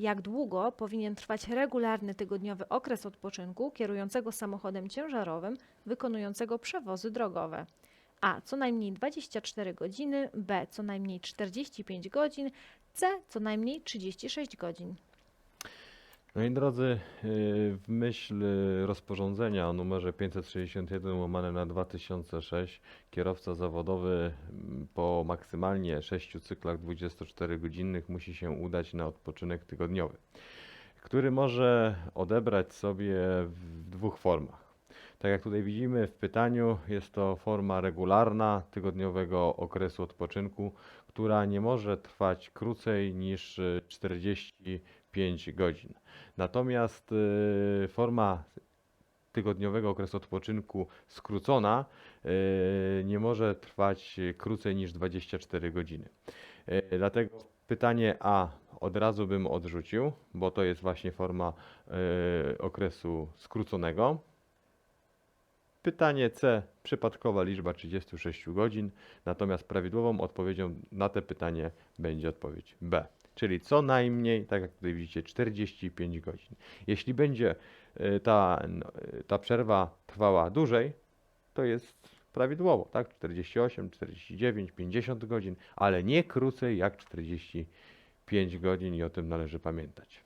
Jak długo powinien trwać regularny tygodniowy okres odpoczynku kierującego samochodem ciężarowym wykonującego przewozy drogowe? A. Co najmniej 24 godziny, B. Co najmniej 45 godzin, C. Co najmniej 36 godzin. No i drodzy, y, w myśl rozporządzenia o numerze 561 łamane na 2006 kierowca zawodowy mm, po maksymalnie 6 cyklach 24-godzinnych musi się udać na odpoczynek tygodniowy, który może odebrać sobie w dwóch formach. Tak jak tutaj widzimy w pytaniu, jest to forma regularna tygodniowego okresu odpoczynku, która nie może trwać krócej niż 40 5 godzin. Natomiast y, forma tygodniowego okresu odpoczynku skrócona y, nie może trwać krócej niż 24 godziny. Y, dlatego pytanie A od razu bym odrzucił, bo to jest właśnie forma okresu skróconego. Pytanie C przypadkowa liczba 36 godzin, natomiast prawidłową odpowiedzią na to pytanie będzie odpowiedź B czyli co najmniej, tak jak tutaj widzicie, 45 godzin. Jeśli będzie y, ta, y, ta przerwa trwała dłużej, to jest prawidłowo, tak? 48, 49, 50 godzin, ale nie krócej jak 45 godzin i o tym należy pamiętać.